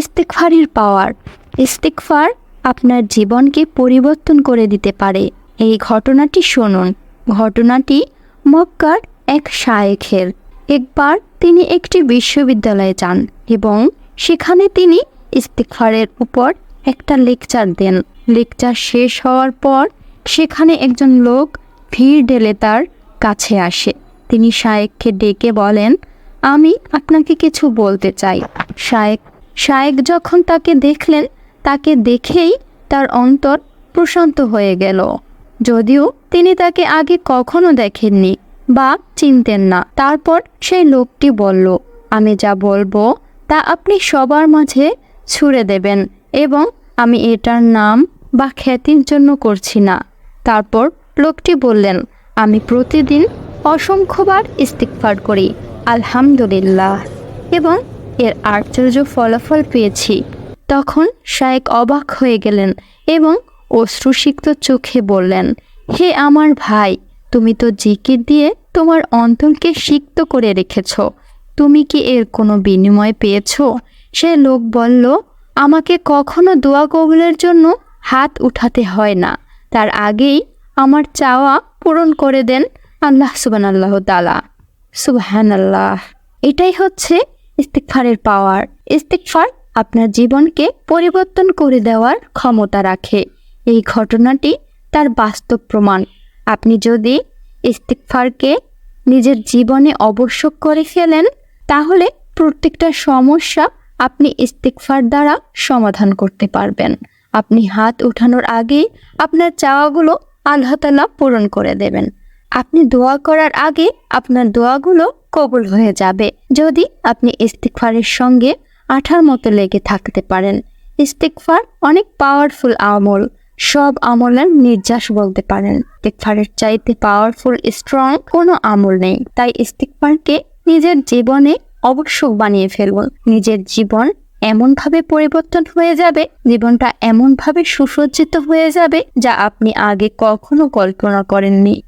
ইস্তেকফারের পাওয়ার ইস্তেকফার আপনার জীবনকে পরিবর্তন করে দিতে পারে। এই ঘটনাটি শুনুন। ঘটনাটি মক্কার এক শায়েখের। একবার তিনি একটি বিশ্ববিদ্যালয়ে যান এবং সেখানে তিনি ইস্তেকফারের উপর একটা লেকচার দেন। লেকচার শেষ হওয়ার পর সেখানে একজন লোক ভিড় ঢেলে তার কাছে আসে। তিনি শায়েককে ডেকে বলেন, আমি আপনাকে কিছু বলতে চাই। শায়েক শায়েক যখন তাকে দেখলেন, তাকে দেখেই তার অন্তর প্রশান্ত হয়ে গেল। যদিও তিনি তাকে আগে কখনো দেখেননি বা চিনতেন না। তারপর সেই লোকটি বলল, আমি যা বলব তা আপনি সবার মাঝে ছুড়ে দেবেন এবং আমি এটার নাম বা খ্যাতির জন্য করছি না। তারপর লোকটি বললেন, আমি প্রতিদিন অসংখ্যবার ইস্তিকফার করি, আলহামদুলিল্লাহ। এবং এর আশ্চর্য ফলাফল পেয়েছি। তখন শায়েক অবাক হয়ে গেলেন এবং অশ্রুসিক্ত চোখে বললেন, হে আমার ভাই, তুমি তো জিকির দিয়ে তোমার অন্তরকে সিক্ত করে রেখেছ। তুমি কি এর কোনো বিনিময় পেয়েছ? সে লোক বলল, আমাকে কখনো দোয়া কবুলের জন্য হাত উঠাতে হয় না। তার আগেই আমার চাওয়া পূরণ করে দেন আল্লাহ সুবান আল্লাহ তালা সুবহান আল্লাহ এটাই হচ্ছে ইস্তিকফারের পাওয়ার। ইস্তিকফার আপনার জীবনকে পরিবর্তন করে দেওয়ার ক্ষমতা রাখে। এই ঘটনাটি তার বাস্তব প্রমাণ। আপনি যদি ইস্তিকফারকে নিজের জীবনে আবশ্যক করে ফেলেন, তাহলে প্রত্যেকটা সমস্যা আপনি ইস্তিকফার দ্বারা সমাধান করতে পারবেন। আপনি হাত উঠানোর আগেই আপনার চাওয়াগুলো আল্লাহ তালা পূরণ করে দেবেন। আপনি দোয়া করার আগে আপনার দোয়াগুলো কবুল হয়ে যাবে। যদি আপনি ইস্তিকফারের সঙ্গে আঠার মতো লেগে থাকতে পারেন। ইস্তিকফার অনেক পাওয়ারফুল আমল। সব আমলের নির্যাস বলতে পারেন। ইস্তিকফারের চাইতে পাওয়ারফুল স্ট্রং কোনো আমল নেই। তাই ইস্তিকফারকে নিজের জীবনে অবশ্যক বানিয়ে ফেলুন। নিজের জীবন এমনভাবে পরিবর্তন হয়ে যাবে, জীবনটা এমনভাবে সুসজ্জিত হয়ে যাবে যা আপনি আগে কখনো কল্পনা করেননি।